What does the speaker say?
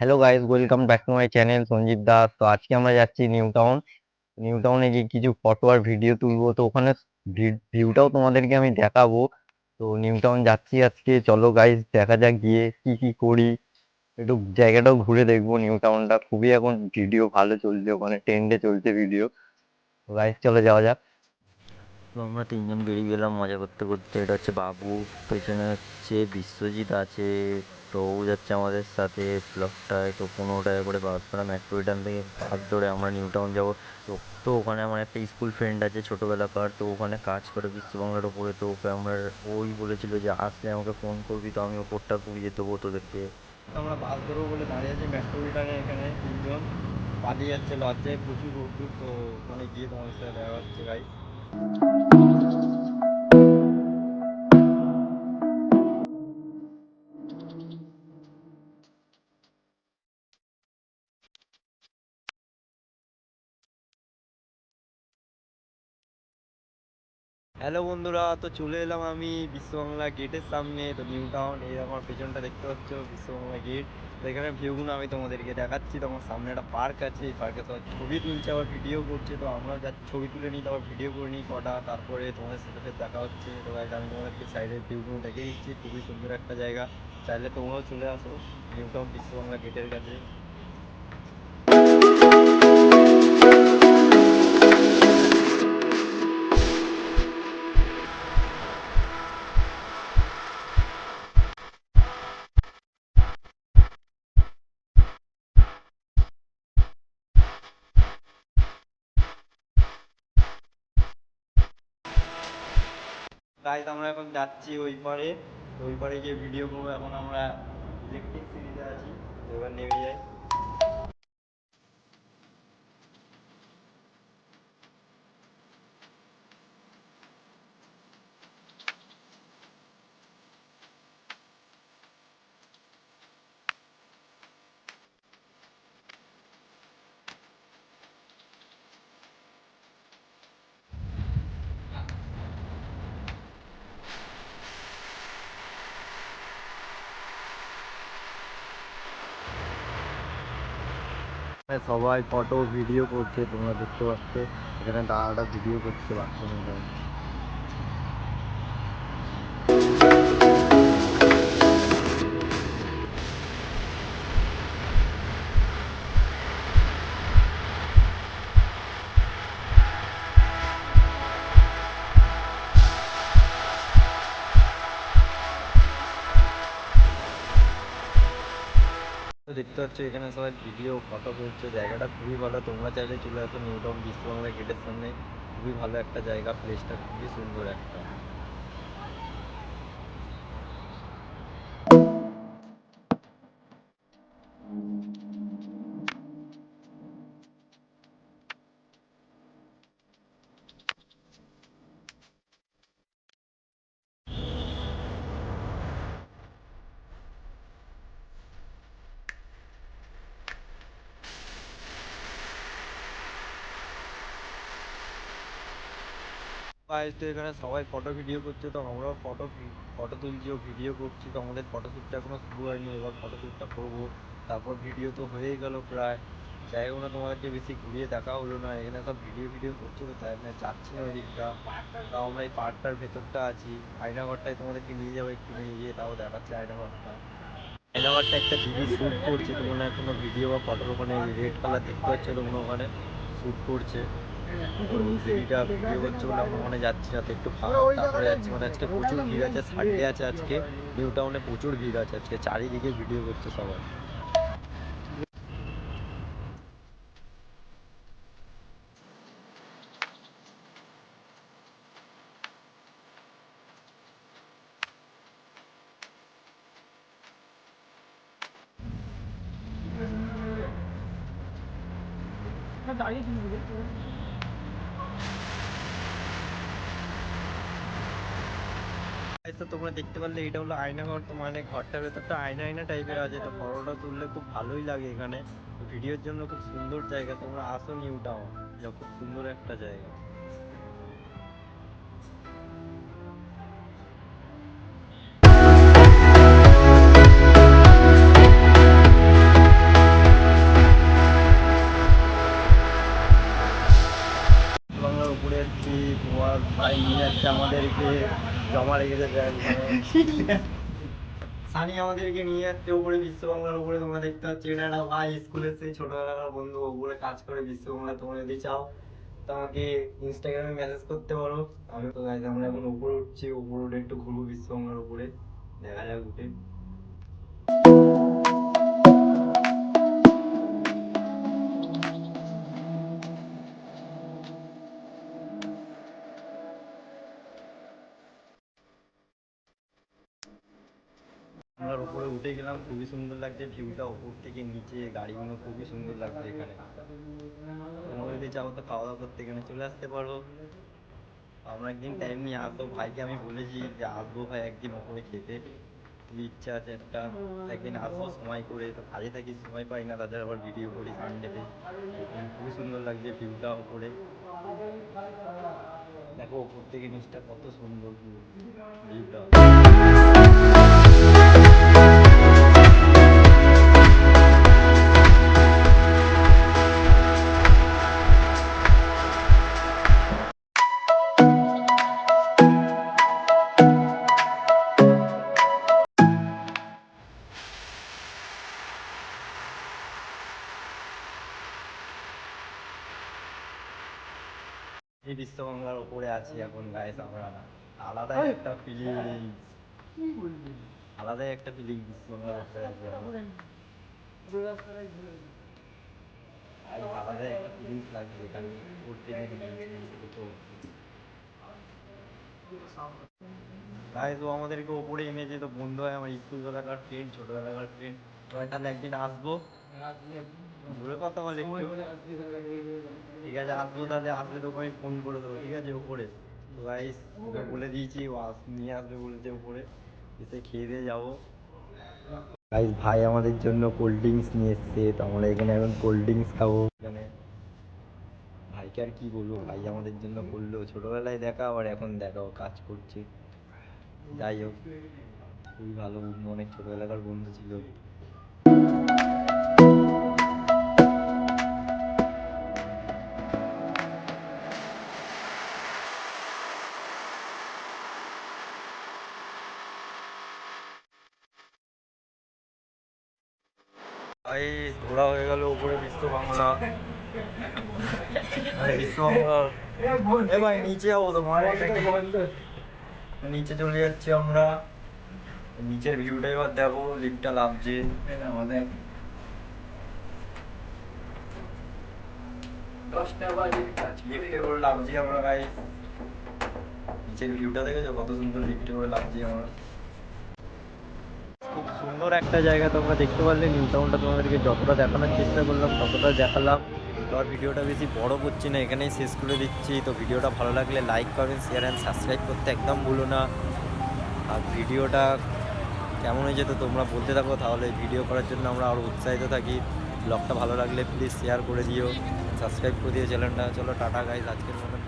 Hello guys welcome back to my channel Sanjeev Das তো আজকে আমরা যাচ্ছি নিউ টাউন নিউ টাউনে গিয়ে কিছু ফটো আর ভিডিও তুলবো। তো ওখানে ভিউটাও তোমাদেরকে আমি দেখাবো। তো নিউ টাউন যাচ্ছি আজকে। চলো গাইস দেখা যাক গিয়ে কি কি করি। একটু জায়গাটাও ঘুরে দেখব নিউ টাউনটা খুবই এখন ভিডিও ভালো চলছে ওখানে ট্রেন্ডে চলছে ভিডিও তো গাইস চলে যাওয়া যাক। তো আমরা তিনজন বেরিয়ে গেলাম মজা করতে করতে। এটা হচ্ছে বাবু, পেছনে হচ্ছে বিশ্বজিৎ আছে। তো ও যাচ্ছে আমাদের সাথে ব্লকটায় তো পনেরো টাকা করে বাসপাড়া মেট্রোপলিটান থেকে বাস ধরে আমরা নিউ টাউন যাব। তো তো ওখানে আমার একটা স্কুল ফ্রেন্ড আছে ছোটোবেলাকার, তো ওখানে কাজ করে বিশ্ববাংলার ওপরে তো ওকে আমরা, ওই বলেছিল যে, আসলে আমাকে ফোন করবি তো আমি ওপরটা ঘুরিয়ে দেবো তোদেরকে। আমরা বাস ধরবো বলে দাঁড়িয়ে আছি মেট্রোপলিটানে এখানে তিনজন। পালিয়ে যাচ্ছে লজ্জায় প্রচুর রোদ্দুর, তো ওখানে গিয়ে তোমার সাথে দেখা হচ্ছে গাই হ্যালো বন্ধুরা, তো চলে এলাম আমি বিশ্ববাংলা গেটের সামনে। তো নিউ টাউন এই আমার পেছনটা দেখতে পাচ্ছ, বিশ্ববাংলা গেট তো এখানে ভিউগুলো আমি তোমাদেরকে দেখাচ্ছি। তো আমার সামনে একটা পার্ক আছে, এই পার্কে তো ছবি তুলছে, আবার ভিডিও করছে। তো আমরা যা ছবি তুলে নিই, তারপর ভিডিও করে নিই কটা। তারপরে তোমাদের সাথে দেখা হচ্ছে। তো আমি তোমাদেরকে সাইডের ভিউগুলো দেখে দিচ্ছি। খুবই সুন্দর একটা জায়গা। চাইলে তোমরাও চলে আসো নিউ টাউন বিশ্ববাংলা গেটের কাছে। গাইজ আমরা এখন যাচ্ছি ওই পারে। ওই পারে গিয়ে ভিডিও করব। এখন আমরা ইলেকট্রিক সিরিজে আছি। এবার নেমে যাই। সবাই ফটো ভিডিও করছে তোমরা দেখতে পাচ্ছ। এখানে দাদাটা ভিডিও করছে বাথরুমে দেখতে পাচ্ছ এখানে সবাই ভিডিও ফটো তুলছে জায়গাটা খুবই ভালো। তোমরা চাইলে চলে আসো নিউ টাউন বিশ্ববাংলা গেটের সামনে। খুবই ভালো একটা জায়গা প্লেসটা খুবই সুন্দর একটা। তো এখানে সবাই ফটো ভিডিও করছে, তো আমরাও ফটো ফটো তুলছি ও ভিডিও করছি। তো আমাদের ফটোশ্যুটটা এখনও শুরু হয়নি, এবার ফটোশ্যুটটা করব। তারপর ভিডিও তো হয়েই গেল প্রায়। জায়গাগুলো তোমাদেরকে বেশি ঘুরিয়ে দেখা হলো না। এখানে সব ভিডিও ভিডিও করছে, তো তাই জন্য যাচ্ছি না ওই দিকটা তাও আমরা এই পার্কটার ভেতরটা আছি। আয়নাঘরটায় তোমাদেরকে নিয়ে যাব একটু, নিয়ে গিয়ে তাও দেখাচ্ছে আয়নাঘরটা। আয়নাঘরটা একটা দিদি শ্যুট করছে তোমরা কোনো ভিডিও বা ফটোর ওখানে রেড কালার দেখতে পাচ্ছ তোমরা ওখানে শ্যুট করছে। দিদিটা ভিডিও করছে বলে আমরা ওখানে যাচ্ছি না একটু তারপরে যাচ্ছি মানে আজকে প্রচুর ভিড় আছে সানডে আছে আজকে নিউ টাউনে প্রচুর ভিড় আছে আজকে, চারিদিকে ভিডিও করছে সবাই। তো তোমরা দেখতে পারলে, এটা হলো আয়না ঘর। মানে ঘরটার ভেতরটা আয়না আয়না টাইপের আছে। তো ফটোটা তুললে খুব ভালোই লাগে এখানে। ভিডিওর জন্য খুব সুন্দর জায়গা। তোমরা আসো নিউ টাউন। এটা খুব সুন্দর একটা জায়গা। উপরে একটি আমাদেরকে। জমা রেখেছে সানি আমাদেরকে নিয়ে যাচ্ছে উপরে বিশ্ববাংলার উপরে, তোমরা দেখতে পাচ্ছ এটা একটা ভাই স্কুলের সেই ছোটবেলাকার বন্ধু, উপরে কাজ করে বিশ্ববাংলা তোমরা যদি চাও তো আমাকে ইনস্টাগ্রামে মেসেজ করতে পারো। আমি তো আমরা এখন উপরে উঠছি, উপরে উঠে একটু ঘুরবো বিশ্ববাংলার উপরে, দেখা যাক উঠে। উঠে গেলাম, খুবই সুন্দর লাগছে ভিউটা উপর থেকে নিচে, গাড়িগুলো খুবই সুন্দর লাগছে এখানে। তোমরা যদি চাও তো খাওয়া দাওয়া করতে এখানে চলে আসতে পারো। আমরা একদিন টাইম নিয়ে আসব। ভাইকে আমি বলেছি যে আসব ভাই একদিন ওপরে খেতে। ইচ্ছা আছে একটা। একদিন আসব, সময় করে। তো কাজে থাকি, সময় পাই না তাদের আবার ভিডিও করি সানডেতে খুবই সুন্দর লাগছে ভিউটা উপরে। দেখো, উপর থেকে নিচটা কত সুন্দর ভিউটা এই বিশ্বগঙ্গার উপরে আছি এখন গাইস আমরা আলাদা একটা ফিলিং আলাদা একটা ফিলিং বিশ্বগঙ্গার উপরে আছি আলাদা একটা ফিলিংস লাগছে এখানে। উঠতে গাইস ও আমাদেরকে ওপরে এনেছে, তো বন্ধু হয় আমার স্কুল বেলাকার ফ্রেন্ড ছোটবেলাকার ফ্রেন্ড তাহলে একদিন আসব। দূরে কথা বলে ঠিক আছে, আসব তাহলে, আসলে তোকে আমি ফোন করে দেবো। ঠিক আছে উপরে তো গাইস ওকে বলে দিয়েছি, ও নিয়ে আসবে বলেছে উপরে এসে খেয়ে দিয়ে যাব। গাইস ভাই আমাদের জন্য কোল্ড ড্রিঙ্কস নিয়ে এসছে, তো আমরা এখানে এখন কোল্ড ড্রিঙ্কস খাব এখানে। ভাইকে আর কি বলব, ভাই আমাদের জন্য করল। ছোটবেলায় দেখা, আবার এখন দেখা ও কাজ করছে। যাই হোক খুবই ভালো বন্ধু অনেক ছোটবেলাকার বন্ধু ছিল। ভাই ঘোরা হয়ে গেল উপরে বিশ্ব বাংলা। বিশ্ব বাংলা এ ভাই নিচে যাব তোমার নিচে চলে যাচ্ছি আমরা। নিচের ভিউটা এবার দেখো লিফটটা লাভছে আমাদের লিফটে করে। লাভছি আমরা গাই নিচের ভিউটা দেখেছ? কত সুন্দর লিফটে করে লাভছি আমরা। খুব সুন্দর একটা জায়গা তোমরা দেখতে পারলে। নিউ টাউনটা তোমাদেরকে যতটা দেখানোর চেষ্টা করলাম ততটা দেখালাম। তো আর ভিডিওটা বেশি বড় করছি না, এখানেই শেষ করে দিচ্ছি। তো ভিডিওটা ভালো লাগলে লাইক করবেন শেয়ার অ্যান্ড সাবস্ক্রাইব করতে একদম ভুলো না। আর ভিডিওটা কেমন হয়েছে তো তোমরা বলতে থাকো, তাহলে ভিডিও করার জন্য আমরা আরও উৎসাহিত থাকি। ব্লগটা ভালো লাগলে প্লিজ শেয়ার করে দিও সাবস্ক্রাইব করে দিও চ্যানেলটা চলো, টাটা গাইজ আজকের মতন।